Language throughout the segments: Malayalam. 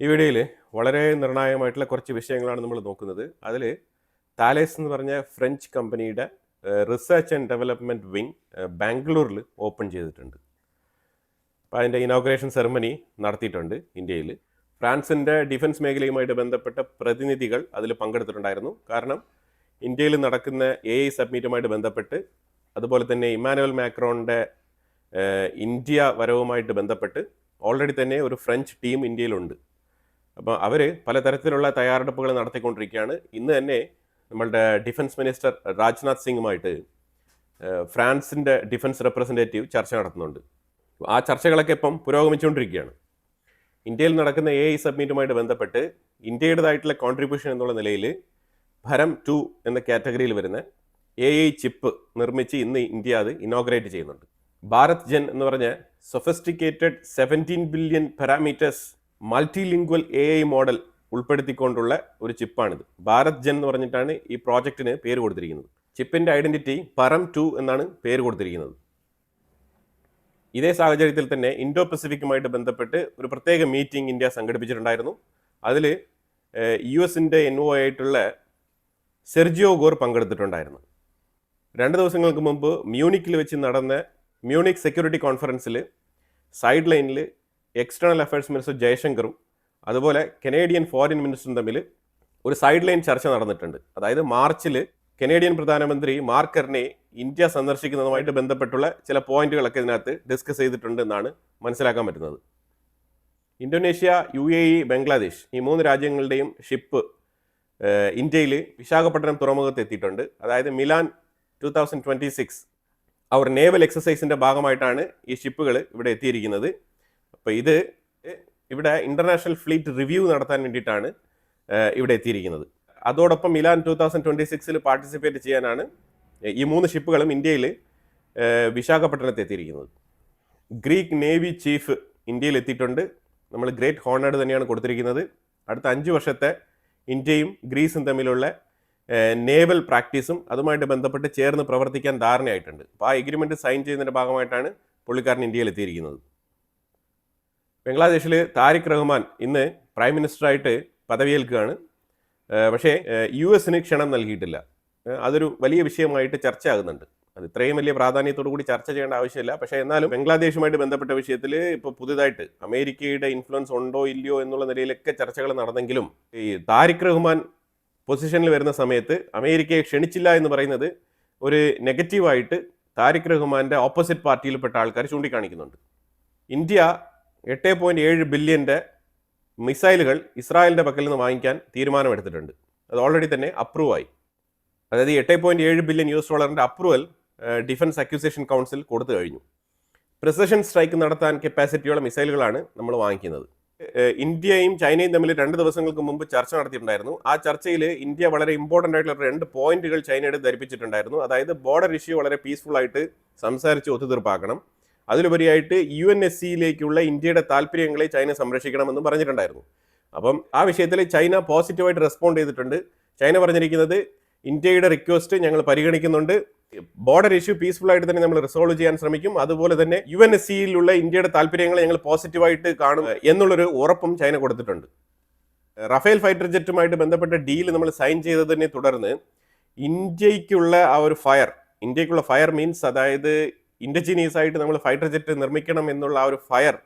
ഈ വീഡിയോയിൽ വളരെ നിർണായകമായിട്ടുള്ള കുറച്ച് വിഷയങ്ങളാണ് നമ്മൾ നോക്കുന്നത്. അതിൽ താലേസ് എന്ന് പറഞ്ഞ ഫ്രഞ്ച് കമ്പനിയുടെ റിസർച്ച് ആൻഡ് ഡെവലപ്മെന്റ് വിങ് ബാംഗ്ലൂരിൽ ഓപ്പൺ ചെയ്തിട്ടുണ്ട്. അപ്പോൾ അതിന്റെ ഇനോഗ്രേഷൻ സെറമണി നടത്തിയിട്ടുണ്ട് ഇന്ത്യയിൽ ഫ്രാൻസിന്റെ ഡിഫൻസ് മേഖലയുമായിട്ട് ബന്ധപ്പെട്ട പ്രതിനിധികൾ അതിൽ പങ്കെടുത്തിട്ടുണ്ടായിരുന്നു. കാരണം ഇന്ത്യയിൽ നടക്കുന്ന എ ഐ സബ്മിറ്റുമായിട്ട് ബന്ധപ്പെട്ട് അതുപോലെ തന്നെ ഇമാനുവൽ മാക്രോണിന്റെ ഇന്ത്യ വരവുമായിട്ട് ബന്ധപ്പെട്ട് ഓൾറെഡി തന്നെ ഒരു ഫ്രഞ്ച് ടീം ഇന്ത്യയിലുണ്ട്. അപ്പോൾ അവർ പലതരത്തിലുള്ള തയ്യാറെടുപ്പുകൾ നടത്തിക്കൊണ്ടിരിക്കുകയാണ്. ഇന്ന് തന്നെ നമ്മളുടെ ഡിഫൻസ് മിനിസ്റ്റർ രാജ്നാഥ് സിംഗുമായിട്ട് ഫ്രാൻസിന്റെ ഡിഫൻസ് റെപ്രസെന്റേറ്റീവ് ചർച്ച നടത്തുന്നുണ്ട്. ആ ചർച്ചകളൊക്കെ ഇപ്പം പുരോഗമിച്ചുകൊണ്ടിരിക്കുകയാണ്. ഇന്ത്യയിൽ നടക്കുന്ന എ ഐ സബ്മിറ്റുമായിട്ട് ബന്ധപ്പെട്ട് ഇന്ത്യയുടേതായിട്ടുള്ള കോൺട്രിബ്യൂഷൻ എന്നുള്ള നിലയിൽ ഭരം ടു എന്ന കാറ്റഗറിയിൽ വരുന്ന എ ഐ ചിപ്പ് നിർമ്മിച്ച് ഇന്ന് ഇന്ത്യ അത് ഇനോഗ്രേറ്റ് ചെയ്യുന്നുണ്ട്. ഭാരത് ജെൻ എന്ന് പറഞ്ഞ sophisticated seventeen billion parameters multilingual A I model ഉൾപ്പെടുത്തിക്കൊണ്ടുള്ള ഒരു ചിപ്പാണിത്. ഭാരത് ജൻ എന്ന് പറഞ്ഞിട്ടാണ് ഈ പ്രോജക്റ്റിന് പേര് കൊടുത്തിരിക്കുന്നത്. ചിപ്പിന്റെ ഐഡന്റിറ്റി പരം ടു എന്നാണ് പേര് കൊടുത്തിരിക്കുന്നത്. ഇതേ സാഹചര്യത്തിൽ തന്നെ ഇൻഡോ പസഫിക്കുമായിട്ട് ബന്ധപ്പെട്ട് ഒരു പ്രത്യേക മീറ്റിംഗ് ഇന്ത്യ സംഘടിപ്പിച്ചിട്ടുണ്ടായിരുന്നു. അതിൽ യു എസിന്റെ എൻ ഒ ആയിട്ടുള്ള സെർജിയോ ഗോർ പങ്കെടുത്തിട്ടുണ്ടായിരുന്നു. രണ്ട് ദിവസങ്ങൾക്ക് മുമ്പ് മ്യൂണിക്കിൽ വെച്ച് നടന്ന മ്യൂണിക് സെക്യൂരിറ്റി കോൺഫറൻസിൽ സൈഡ് ലൈനിൽ എക്സ്റ്റേണൽ അഫയേഴ്സ് മിനിസ്റ്റർ ജയശങ്കറും അതുപോലെ കനേഡിയൻ ഫോറിൻ മിനിസ്റ്ററും തമ്മിൽ ഒരു സൈഡ് ലൈൻ ചർച്ച നടന്നിട്ടുണ്ട്. അതായത് മാർച്ചിൽ കനേഡിയൻ പ്രധാനമന്ത്രി മാർക്കറിനെ ഇന്ത്യ സന്ദർശിക്കുന്നതുമായിട്ട് ബന്ധപ്പെട്ടുള്ള ചില പോയിന്റുകളൊക്കെ ഇതിനകത്ത് ഡിസ്കസ് ചെയ്തിട്ടുണ്ട് എന്നാണ് മനസ്സിലാക്കാൻ പറ്റുന്നത്. Indonesia U A E Bangladesh ഈ മൂന്ന് രാജ്യങ്ങളുടെയും ഷിപ്പ് ഇന്ത്യയിൽ വിശാഖപട്ടണം തുറമുഖത്ത് എത്തിയിട്ടുണ്ട്. അതായത് Milan two thousand twenty six അവർ നേവൽ എക്സസൈസിന്റെ ഭാഗമായിട്ടാണ് ഈ ഷിപ്പുകൾ ഇവിടെ എത്തിയിരിക്കുന്നത്. അപ്പോൾ ഇത് ഇവിടെ ഇന്റർനാഷണൽ ഫ്ലീറ്റ് റിവ്യൂ നടത്താൻ വേണ്ടിയിട്ടാണ് ഇവിടെ എത്തിയിരിക്കുന്നത്. അതോടൊപ്പം മിലാൻ ടു തൗസൻഡ് ട്വന്റി സിക്സിൽ പാർട്ടിസിപ്പേറ്റ് ചെയ്യാനാണ് ഈ മൂന്ന് ഷിപ്പുകളും ഇന്ത്യയിൽ വിശാഖപട്ടണത്ത് എത്തിയിരിക്കുന്നത്. ഗ്രീക്ക് നേവി ചീഫ് ഇന്ത്യയിൽ എത്തിയിട്ടുണ്ട്. നമ്മൾ ഗ്രേറ്റ് ഹോണേഡ് തന്നെയാണ് കൊടുത്തിരിക്കുന്നത്. അടുത്ത അഞ്ച് വർഷത്തെ ഇന്ത്യയും ഗ്രീസും തമ്മിലുള്ള നേവൽ പ്രാക്ടീസും അതുമായിട്ട് ബന്ധപ്പെട്ട് ചേർന്ന് പ്രവർത്തിക്കാൻ ധാരണയായിട്ടുണ്ട്. അപ്പോൾ ആ എഗ്രിമെന്റ് സൈൻ ചെയ്യുന്നതിന്റെ ഭാഗമായിട്ടാണ് പുള്ളിക്കാരൻ ഇന്ത്യയിൽ എത്തിയിരിക്കുന്നത്. ബംഗ്ലാദേശിൽ താരിഖ് റഹ്മാൻ ഇന്ന് പ്രൈം മിനിസ്റ്ററായിട്ട് പദവിയേൽക്കുകയാണ്. പക്ഷേ യു എസിന് ക്ഷണം നൽകിയിട്ടില്ല. അതൊരു വലിയ വിഷയമായിട്ട് ചർച്ചയാകുന്നുണ്ട്. അത് ഇത്രയും വലിയ പ്രാധാന്യത്തോടു കൂടി ചർച്ച ചെയ്യേണ്ട ആവശ്യമില്ല. പക്ഷേ എന്നാലും ബംഗ്ലാദേശുമായിട്ട് ബന്ധപ്പെട്ട വിഷയത്തിൽ ഇപ്പോൾ പുതുതായിട്ട് അമേരിക്കയുടെ ഇൻഫ്ലുവൻസ് ഉണ്ടോ ഇല്ലയോ എന്നുള്ള നിലയിലൊക്കെ ചർച്ചകൾ നടന്നെങ്കിലും ഈ താരിഖ് റഹ്മാൻ പൊസിഷനിൽ വരുന്ന സമയത്ത് അമേരിക്കയെ ക്ഷണിച്ചില്ല എന്ന് പറയുന്നത് ഒരു നെഗറ്റീവായിട്ട് താരിഖ് റഹ്മാന്റെ ഓപ്പോസിറ്റ് പാർട്ടിയിൽപ്പെട്ട ആൾക്കാർ ചൂണ്ടിക്കാണിക്കുന്നുണ്ട്. ഇന്ത്യ എട്ട് പോയിന്റ് ഏഴ് ബില്യന്റെ മിസൈലുകൾ ഇസ്രായേലിന്റെ പക്കൽ നിന്ന് വാങ്ങിക്കാൻ തീരുമാനമെടുത്തിട്ടുണ്ട്. അത് ഓൾറെഡി തന്നെ അപ്രൂവ് ആയി. അതായത് എട്ട് പോയിന്റ് ഏഴ് ബില്യൺ യു എസ് ഡോളറിന്റെ അപ്രൂവൽ ഡിഫൻസ് അക്യൂസേഷൻ കൗൺസിൽ കൊടുത്തു കഴിഞ്ഞു. പ്രിസഷൻ സ്ട്രൈക്ക് നടത്താൻ കപ്പാസിറ്റിയുള്ള മിസൈലുകളാണ് നമ്മൾ വാങ്ങിക്കുന്നത്. ഇന്ത്യയും ചൈനയും തമ്മിൽ രണ്ട് ദിവസങ്ങൾക്ക് മുമ്പ് ചർച്ച നടത്തിയിട്ടുണ്ടായിരുന്നു. ആ ചർച്ചയിൽ ഇന്ത്യ വളരെ ഇമ്പോർട്ടന്റ് ആയിട്ടുള്ള രണ്ട് പോയിന്റുകൾ ചൈനയുടെ ധരിപ്പിച്ചിട്ടുണ്ടായിരുന്നു. അതായത് ബോർഡർ ഇഷ്യൂ വളരെ പീസ്ഫുൾ ആയിട്ട് സംസാരിച്ച് ഒത്തുതീർപ്പാക്കണം. അതിലുപരിയായിട്ട് യു എൻ എസ് സിയിലേക്കുള്ള ഇന്ത്യയുടെ താല്പര്യങ്ങളെ ചൈന സംരക്ഷിക്കണമെന്നും പറഞ്ഞിട്ടുണ്ടായിരുന്നു. അപ്പം ആ വിഷയത്തിൽ ചൈന പോസിറ്റീവായിട്ട് റെസ്പോണ്ട് ചെയ്തിട്ടുണ്ട്. ചൈന പറഞ്ഞിരിക്കുന്നത് ഇന്ത്യയുടെ റിക്വസ്റ്റ് ഞങ്ങൾ പരിഗണിക്കുന്നുണ്ട്. ബോർഡർ ഇഷ്യൂ പീസ്ഫുൾ ആയിട്ട് തന്നെ നമ്മൾ റിസോൾവ് ചെയ്യാൻ ശ്രമിക്കും. അതുപോലെ തന്നെ യു എൻ എസ് സിയിലുള്ള ഇന്ത്യയുടെ താല്പര്യങ്ങൾ ഞങ്ങൾ പോസിറ്റീവായിട്ട് കാണും എന്നുള്ളൊരു ഉറപ്പും ചൈന കൊടുത്തിട്ടുണ്ട്. റഫേൽ ഫൈറ്റർ ജെറ്റുമായിട്ട് ബന്ധപ്പെട്ട ഡീൽ നമ്മൾ സൈൻ ചെയ്തതിനെ തുടർന്ന് ഇന്ത്യക്കുള്ള ആ ഒരു ഫയർ ഇന്ത്യക്കുള്ള ഫയർ മീൻസ് അതായത് ഇൻഡജീനിയസ് ആയിട്ട് നമ്മൾ ഫൈറ്റർ ജെറ്റ് നിർമ്മിക്കണം എന്നുള്ള ആ ഒരു ഫയർ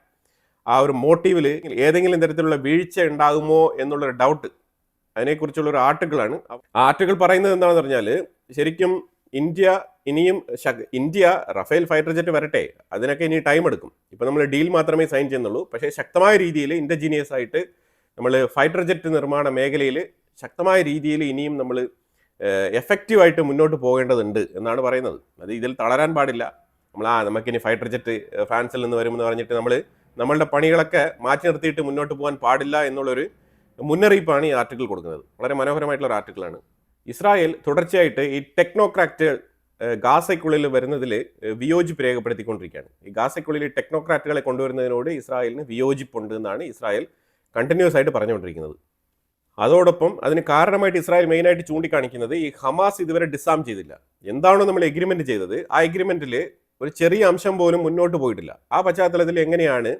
ആ ഒരു മോട്ടീവിൽ ഏതെങ്കിലും തരത്തിലുള്ള വീഴ്ച ഉണ്ടാകുമോ എന്നുള്ളൊരു ഡൗട്ട് അതിനെക്കുറിച്ചുള്ള ഒരു ആർട്ടിക്കിളാണ്. ആർട്ടിക്കിൾ പറയുന്നത് എന്താണെന്ന് പറഞ്ഞാൽ ശരിക്കും ഇന്ത്യ ഇനിയും ഇന്ത്യ റഫേൽ ഫൈറ്റർ ജെറ്റ് വരട്ടെ അതിനൊക്കെ ഇനി ടൈം എടുക്കും. ഇപ്പം നമ്മൾ ഡീൽ മാത്രമേ സൈൻ ചെയ്യുന്നുള്ളൂ. പക്ഷേ ശക്തമായ രീതിയിൽ ഇൻഡജീനിയസ് ആയിട്ട് നമ്മൾ ഫൈറ്റർ ജെറ്റ് നിർമ്മാണ മേഖലയിൽ ശക്തമായ രീതിയിൽ ഇനിയും നമ്മൾ എഫക്റ്റീവായിട്ട് മുന്നോട്ട് പോകേണ്ടതുണ്ട് എന്നാണ് പറയുന്നത്. അത് ഇതിൽ തളരാൻ പാടില്ല. നമ്മൾ ആ നമുക്കിനി ഫൈറ്റർ ജെറ്റ് ഫ്രാൻസിൽ നിന്ന് വരുമെന്ന് പറഞ്ഞിട്ട് നമ്മൾ നമ്മളുടെ പണികളൊക്കെ മാറ്റി നിർത്തിയിട്ട് മുന്നോട്ട് പോകാൻ പാടില്ല എന്നുള്ളൊരു മുന്നറിയിപ്പാണ് ഈ ആർട്ടിക്കിൾ കൊടുക്കുന്നത്. വളരെ മനോഹരമായിട്ടുള്ള ഒരു ആർട്ടിക്കിളാണ് ഇസ്രായേൽ തുടർച്ചയായിട്ട് ഈ ടെക്നോക്രാറ്റുകൾ ഗാസയ്ക്കുള്ളിൽ വരുന്നതിൽ വിയോജിപ്പ് രേഖപ്പെടുത്തിക്കൊണ്ടിരിക്കുകയാണ്. ഈ ഗാസയ്ക്കുള്ളിൽ ടെക്നോക്രാറ്റുകളെ കൊണ്ടുവരുന്നതിനോട് ഇസ്രായേലിന് വിയോജിപ്പുണ്ട് എന്നാണ് ഇസ്രായേൽ കണ്ടിന്യൂസ് ആയിട്ട് പറഞ്ഞുകൊണ്ടിരിക്കുന്നത്. അതോടൊപ്പം അതിന് കാരണമായിട്ട് ഇസ്രായേൽ മെയിനായിട്ട് ചൂണ്ടിക്കാണിക്കുന്നത് ഈ ഹമാസ് ഇതുവരെ ഡിസാം ചെയ്തില്ല. എന്താണോ നമ്മൾ എഗ്രിമെന്റ് ചെയ്തത് ആ എഗ്രിമെന്റിൽ ഒരു ചെറിയ അംശം പോലും മുന്നോട്ട് പോയിട്ടില്ല. ആ പശ്ചാത്തലത്തിൽ എങ്ങനെയാണ്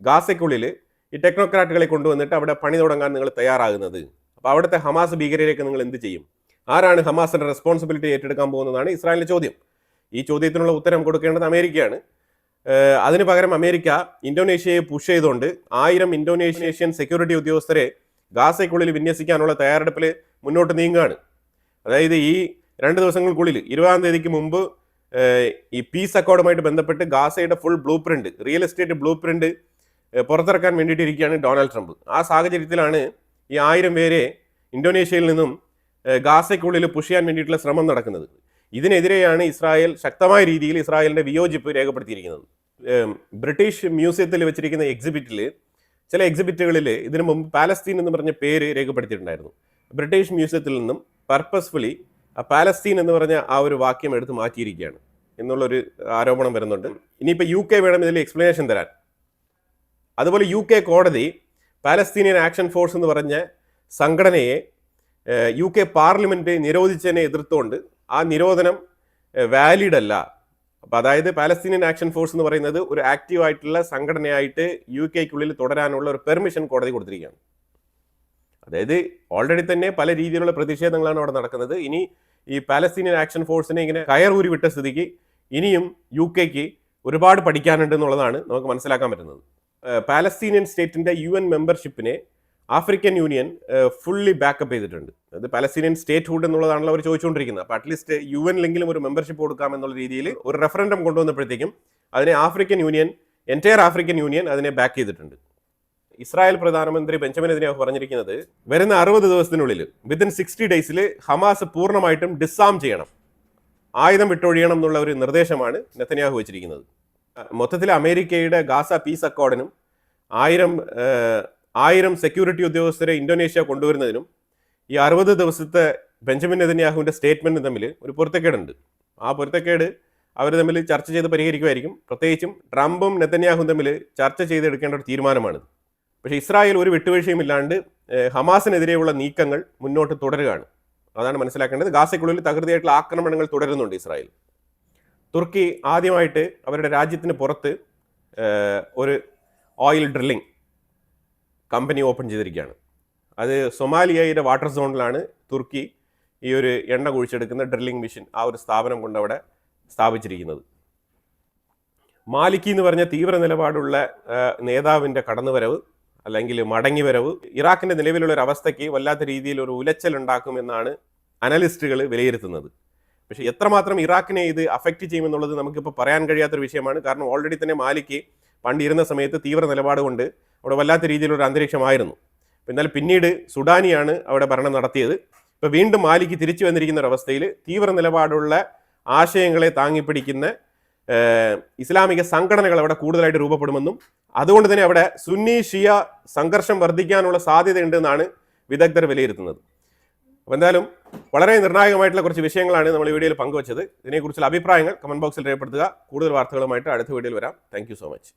ഗാസയ്ക്കുള്ളിൽ ഈ ടെക്നോക്രാറ്റുകളെ കൊണ്ടുവന്നിട്ട് അവിടെ പണി തുടങ്ങാൻ നിങ്ങൾ തയ്യാറാകുന്നത്? അപ്പോൾ അവിടുത്തെ ഹമാസ് ഭീകരരേക്ക് നിങ്ങൾ എന്ത് ചെയ്യും? ആരാണ് ഹമാസിന്റെ റെസ്പോൺസിബിലിറ്റി ഏറ്റെടുക്കാൻ പോകുന്നതാണ് ഇസ്രായേലിന്റെ ചോദ്യം. ഈ ചോദ്യത്തിനുള്ള ഉത്തരം കൊടുക്കേണ്ടത് അമേരിക്കയാണ്. അതിന് പകരം അമേരിക്ക ഇന്തോനേഷ്യയെ പുഷ് ചെയ്തുകൊണ്ട് ആയിരം ഇന്തോനേഷ്യൻ സെക്യൂരിറ്റി ഉദ്യോഗസ്ഥരെ ഗാസയ്ക്കുള്ളിൽ വിന്യസിക്കാനുള്ള തയ്യാറെടുപ്പിൽ മുന്നോട്ട് നീങ്ങുകയാണ്. അതായത് ഈ രണ്ട് ദിവസങ്ങൾക്കുള്ളിൽ ഇരുപതാം തീയതിക്ക് മുമ്പ് ഈ പീസ് അക്കോർഡുമായിട്ട് ബന്ധപ്പെട്ട് ഗാസയുടെ full blueprint real estate blueprint പുറത്തിറക്കാൻ വേണ്ടിയിട്ട് ഇരിക്കുകയാണ് ഡൊണാൾഡ് ട്രംപ്. ആ സാഹചര്യത്തിലാണ് ഈ ആയിരം പേരെ ഇന്തോനേഷ്യയിൽ നിന്നും ഗാസയ്ക്കുള്ളിൽ പുഷ് ചെയ്യാൻ വേണ്ടിയിട്ടുള്ള ശ്രമം നടക്കുന്നത്. ഇതിനെതിരെയാണ് ഇസ്രായേൽ ശക്തമായ രീതിയിൽ ഇസ്രായേലിന്റെ വിയോജിപ്പ് രേഖപ്പെടുത്തിയിരിക്കുന്നത്. ബ്രിട്ടീഷ് മ്യൂസിയത്തിൽ വെച്ചിരിക്കുന്ന എക്സിബിറ്റിൽ ചില എക്സിബിറ്റുകളിൽ ഇതിനു മുമ്പ് പാലസ്തീൻ എന്ന് പറഞ്ഞ പേര് രേഖപ്പെടുത്തിയിട്ടുണ്ടായിരുന്നു. ബ്രിട്ടീഷ് മ്യൂസിയത്തിൽ നിന്നും പർപ്പസ്ഫുള്ളി പാലസ്തീൻ എന്ന് പറഞ്ഞ ആ ഒരു വാക്യം എടുത്ത് മാറ്റിയിരിക്കുകയാണ് എന്നുള്ളൊരു ആരോപണം വരുന്നുണ്ട്. ഇനിയിപ്പോൾ യു കെ വേണം ഇതിൽ എക്സ്പ്ലനേഷൻ തരാൻ. അതുപോലെ യു കെ കോടതി പാലസ്തീനിയൻ ആക്ഷൻ ഫോഴ്സ് എന്ന് പറഞ്ഞ സംഘടനയെ യു കെ പാർലമെന്റ് നിരോധിച്ചതിനെ എതിർത്തുകൊണ്ട് ആ നിരോധനം വാലിഡ് അല്ല. അപ്പോൾ അതായത് പാലസ്തീനിയൻ ആക്ഷൻ ഫോഴ്സ് എന്ന് പറയുന്നത് ഒരു ആക്റ്റീവ് ആയിട്ടുള്ള സംഘടനയായിട്ട് യു കെക്കുള്ളിൽ തുടരാനുള്ള ഒരു പെർമിഷൻ കോടതി കൊടുത്തിരിക്കുകയാണ്. അതായത് ഓൾറെഡി തന്നെ പല രീതിയിലുള്ള പ്രതിഷേധങ്ങളാണ് അവിടെ നടക്കുന്നത്. ഇനി ഈ പാലസ്തീനിയൻ ആക്ഷൻ ഫോഴ്സിനെ ഇങ്ങനെ കയറൂരി വിട്ട സ്ഥിതിക്ക് ഇനിയും യു കെക്ക് ഒരുപാട് പഠിക്കാനുണ്ട് എന്നുള്ളതാണ് നമുക്ക് മനസ്സിലാക്കാൻ പറ്റുന്നത്. പാലസ്തീനിയൻ സ്റ്റേറ്റിന്റെ U N മെമ്പർഷിപ്പിനെ African union fully back up ചെയ്തിട്ടുണ്ട്. അത് പാലസ്തീനിയൻ സ്റ്റേറ്റ് ഹുഡ് എന്നുള്ളതാണല്ലോ അവർ ചോദിച്ചുകൊണ്ടിരിക്കുന്നത്. അപ്പോൾ അറ്റ്ലീസ്റ്റ് യു എനിലെങ്കിലും ഒരു മെമ്പർഷിപ്പ് കൊടുക്കാം എന്നുള്ള രീതിയിൽ ഒരു റെഫറൻഡം കൊണ്ടുവന്നപ്പോഴത്തേക്കും അതിനെ African union entire African union അതിനെ ബാക്ക് ചെയ്തിട്ടുണ്ട്. ഇസ്രായേൽ പ്രധാനമന്ത്രി ബെഞ്ചമിൻ നെതന്യാഹു പറഞ്ഞിരിക്കുന്നത് വരുന്ന അറുപത് ദിവസത്തിനുള്ളിൽ വിത്തിൻ സിക്സ്റ്റി ഡേയ്സിൽ ഹമാസ് പൂർണമായിട്ടും ഡിസാം ചെയ്യണം. ആയുധം വിട്ടൊഴിയണം എന്നുള്ള ഒരു നിർദ്ദേശമാണ് നെതന്യാഹു വെച്ചിരിക്കുന്നത്. മൊത്തത്തിൽ അമേരിക്കയുടെ ഗാസ പീസ് അക്കോർഡിനും ആയിരം ആയിരം സെക്യൂരിറ്റി ഉദ്യോഗസ്ഥരെ ഇന്തോനേഷ്യ കൊണ്ടുവരുന്നതിനും ഈ അറുപത് ദിവസത്തെ ബെഞ്ചമിൻ നെതന്യാഹുവിന്റെ സ്റ്റേറ്റ്മെന്റും തമ്മിൽ ഒരു പൊരുത്തക്കേടുണ്ട്. ആ പൊരുത്തക്കേട് അവർ തമ്മിൽ ചർച്ച ചെയ്ത് പരിഹരിക്കുമായിരിക്കും. പ്രത്യേകിച്ചും ട്രംപും നെതന്യാഹുവും തമ്മിൽ ചർച്ച ചെയ്തെടുക്കേണ്ട ഒരു തീരുമാനമാണിത്. പക്ഷേ ഇസ്രായേൽ ഒരു വിട്ടുവീഴ്ചയും ഇല്ലാണ്ട് ഹമാസിനെതിരെയുള്ള നീക്കങ്ങൾ മുന്നോട്ട് തുടരുകയാണ്. അതാണ് മനസ്സിലാക്കേണ്ടത്. ഗാസയ്ക്കുള്ളിൽ തകൃതിയായിട്ടുള്ള ആക്രമണങ്ങൾ തുടരുന്നുണ്ട് ഇസ്രായേൽ. തുർക്കി ആദ്യമായിട്ട് അവരുടെ രാജ്യത്തിന് പുറത്ത് ഒരു ഓയിൽ ഡ്രില്ലിംഗ് കമ്പനി ഓപ്പൺ ചെയ്തിരിക്കുകയാണ്. അത് സൊമാലിയയുടെ വാട്ടർ സോണിലാണ് തുർക്കി ഈ ഒരു എണ്ണ കുഴിച്ചെടുക്കുന്ന ഡ്രില്ലിംഗ് മെഷീൻ ആ ഒരു സ്ഥാപനം കൊണ്ട് അവിടെ സ്ഥാപിച്ചിരിക്കുന്നത്. മാലിക്കി എന്ന് പറഞ്ഞ തീവ്ര നിലപാടുള്ള നേതാവിന്റെ കടന്നുവരവ് അല്ലെങ്കിൽ മടങ്ങിവരവ്. ഇറാഖിന്റെ നിലവിലുള്ള ഒരു അവസ്ഥയ്ക്ക് വല്ലാത്ത രീതിയിൽ ഒരു ഉലച്ചൽ ഉണ്ടാക്കുമെന്നാണ് അനലിസ്റ്റുകൾ വിലയിരുത്തുന്നത്. പക്ഷേ എത്രമാത്രം ഇറാഖിനെ ഇത് അഫക്റ്റ് ചെയ്യുമെന്നുള്ളത് നമുക്കിപ്പോൾ പറയാൻ കഴിയാത്തൊരു വിഷയമാണ്. കാരണം ഓൾറെഡി തന്നെ മാലിക്ക് പണ്ടിരുന്ന സമയത്ത് തീവ്ര നിലപാട് കൊണ്ട് അവിടെ വല്ലാത്ത രീതിയിലൊരു അന്തരീക്ഷമായിരുന്നു. എന്നാൽ പിന്നീട് സുഡാനിയാണ് അവിടെ ഭരണം നടത്തിയത്. ഇപ്പോൾ വീണ്ടും മാലിക്ക് തിരിച്ചു വന്നിരിക്കുന്ന ഒരു അവസ്ഥയിൽ തീവ്ര നിലപാടുള്ള ആശയങ്ങളെ താങ്ങിപ്പിടിക്കുന്ന ഇസ്ലാമിക സംഘടനകൾ അവിടെ കൂടുതലായിട്ട് രൂപപ്പെടുമെന്നും അതുകൊണ്ട് തന്നെ അവിടെ സുന്നി ഷിയ സംഘർഷം വർദ്ധിക്കാനുള്ള സാധ്യതയുണ്ടെന്നാണ് വിദഗ്ധർ വിലയിരുത്തുന്നത്. അപ്പോൾ എന്തായാലും വളരെ നിർണായകമായിട്ടുള്ള കുറച്ച് വിഷയങ്ങളാണ് നമ്മൾ ഈ വീഡിയോയിൽ പങ്കുവച്ചത്. ഇതിനെക്കുറിച്ചുള്ള അഭിപ്രായങ്ങൾ കമന്റ് ബോക്സിൽ രേഖപ്പെടുത്തുക. കൂടുതൽ വാർത്തകളുമായിട്ട് അടുത്ത വീഡിയോയിൽ വരാം. Thank so much